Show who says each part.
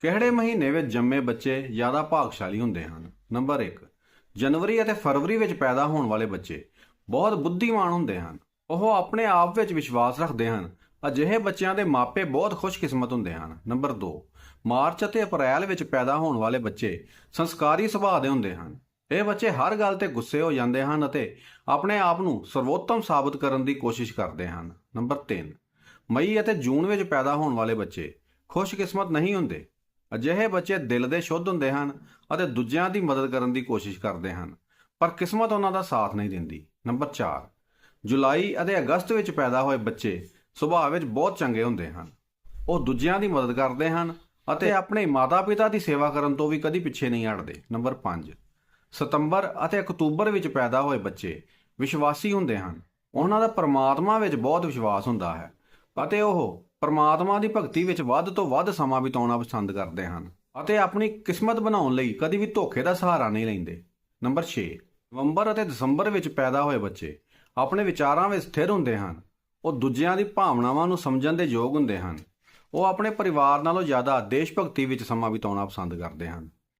Speaker 1: ਕਿਹੜੇ ਮਹੀਨੇ ਵਿੱਚ ਜੰਮੇ ਬੱਚੇ ਜ਼ਿਆਦਾ ਭਾਗਸ਼ਾਲੀ ਹੁੰਦੇ ਹਨ? ਨੰਬਰ 1 ਜਨਵਰੀ ਅਤੇ ਫਰਵਰੀ ਵਿੱਚ ਪੈਦਾ ਹੋਣ ਵਾਲੇ ਬੱਚੇ ਬਹੁਤ ਬੁੱਧੀਮਾਨ ਹੁੰਦੇ ਹਨ। ਉਹ ਆਪਣੇ ਆਪ ਵਿੱਚ ਵਿਸ਼ਵਾਸ ਰੱਖਦੇ ਹਨ। ਅਜਿਹੇ ਬੱਚਿਆਂ ਦੇ ਮਾਪੇ ਬਹੁਤ ਖੁਸ਼ਕਿਸਮਤ ਹੁੰਦੇ ਹਨ। ਨੰਬਰ 2 ਮਾਰਚ ਅਤੇ ਅਪ੍ਰੈਲ ਵਿੱਚ ਪੈਦਾ ਹੋਣ ਵਾਲੇ ਬੱਚੇ ਸੰਸਕਾਰੀ ਸੁਭਾਅ ਦੇ ਹੁੰਦੇ ਹਨ। ਇਹ ਬੱਚੇ ਹਰ ਗੱਲ ਤੇ ਗੁੱਸੇ ਹੋ ਜਾਂਦੇ ਹਨ ਅਤੇ ਆਪਣੇ ਆਪ ਨੂੰ ਸਰਵੋਤਮ ਸਾਬਤ ਕਰਨ ਦੀ ਕੋਸ਼ਿਸ਼ ਕਰਦੇ ਹਨ। ਨੰਬਰ 3 ਮਈ ਅਤੇ ਜੂਨ ਵਿੱਚ ਪੈਦਾ ਹੋਣ ਵਾਲੇ ਬੱਚੇ ਖੁਸ਼ਕਿਸਮਤ ਨਹੀਂ ਹੁੰਦੇ। ਅਜਿਹੇ ਬੱਚੇ ਦਿਲ ਦੇ ਸ਼ੁੱਧ ਹੁੰਦੇ ਹਨ ਅਤੇ ਦੂਜਿਆਂ ਦੀ ਮਦਦ ਕਰਨ ਦੀ ਕੋਸ਼ਿਸ਼ ਕਰਦੇ ਹਨ ਪਰ ਕਿਸਮਤ ਉਹਨਾਂ ਦਾ ਸਾਥ ਨਹੀਂ ਦਿੰਦੀ। ਨੰਬਰ 4 ਜੁਲਾਈ ਅਤੇ ਅਗਸਤ ਵਿੱਚ ਪੈਦਾ ਹੋਏ ਬੱਚੇ ਸੁਭਾਅ ਵਿੱਚ ਬਹੁਤ ਚੰਗੇ ਹੁੰਦੇ ਹਨ। ਉਹ ਦੂਜਿਆਂ ਦੀ ਮਦਦ ਕਰਦੇ ਹਨ ਅਤੇ ਆਪਣੇ ਮਾਤਾ-ਪਿਤਾ ਦੀ ਸੇਵਾ ਕਰਨ ਤੋਂ ਵੀ ਕਦੀ ਪਿੱਛੇ ਨਹੀਂ ਹਟਦੇ। ਨੰਬਰ 5 ਸਤੰਬਰ ਅਤੇ ਅਕਤੂਬਰ ਵਿੱਚ ਪੈਦਾ ਹੋਏ ਬੱਚੇ ਵਿਸ਼ਵਾਸੀ ਹੁੰਦੇ ਹਨ। ਉਹਨਾਂ ਦਾ ਪਰਮਾਤਮਾ ਵਿੱਚ ਬਹੁਤ ਵਿਸ਼ਵਾਸ ਹੁੰਦਾ ਹੈ। ਅਤੇ ਉਹ ਪਰਮਾਤਮਾ ਦੀ ਭਗਤੀ ਵਿੱਚ ਵੱਧ ਤੋਂ ਵੱਧ ਸਮਾਂ ਬਿਤਾਉਣਾ ਪਸੰਦ ਕਰਦੇ ਹਨ ਅਤੇ ਆਪਣੀ ਕਿਸਮਤ ਬਣਾਉਣ ਲਈ ਕਦੀ ਵੀ ਧੋਖੇ ਦਾ ਸਹਾਰਾ ਨਹੀਂ ਲੈਂਦੇ। ਨੰਬਰ 6 ਨਵੰਬਰ ਅਤੇ ਦਸੰਬਰ ਵਿੱਚ ਪੈਦਾ ਹੋਏ ਬੱਚੇ ਆਪਣੇ ਵਿਚਾਰਾਂ ਵਿੱਚ ਸਥਿਰ ਹੁੰਦੇ ਹਨ। ਉਹ ਦੂਜਿਆਂ ਦੀ ਭਾਵਨਾਵਾਂ ਨੂੰ ਸਮਝਣ ਦੇ ਯੋਗ ਹੁੰਦੇ ਹਨ। ਉਹ ਆਪਣੇ ਪਰਿਵਾਰ ਨਾਲੋਂ ਜ਼ਿਆਦਾ ਦੇਸ਼ ਭਗਤੀ ਵਿੱਚ ਸਮਾਂ ਬਿਤਾਉਣਾ ਪਸੰਦ ਕਰਦੇ ਹਨ।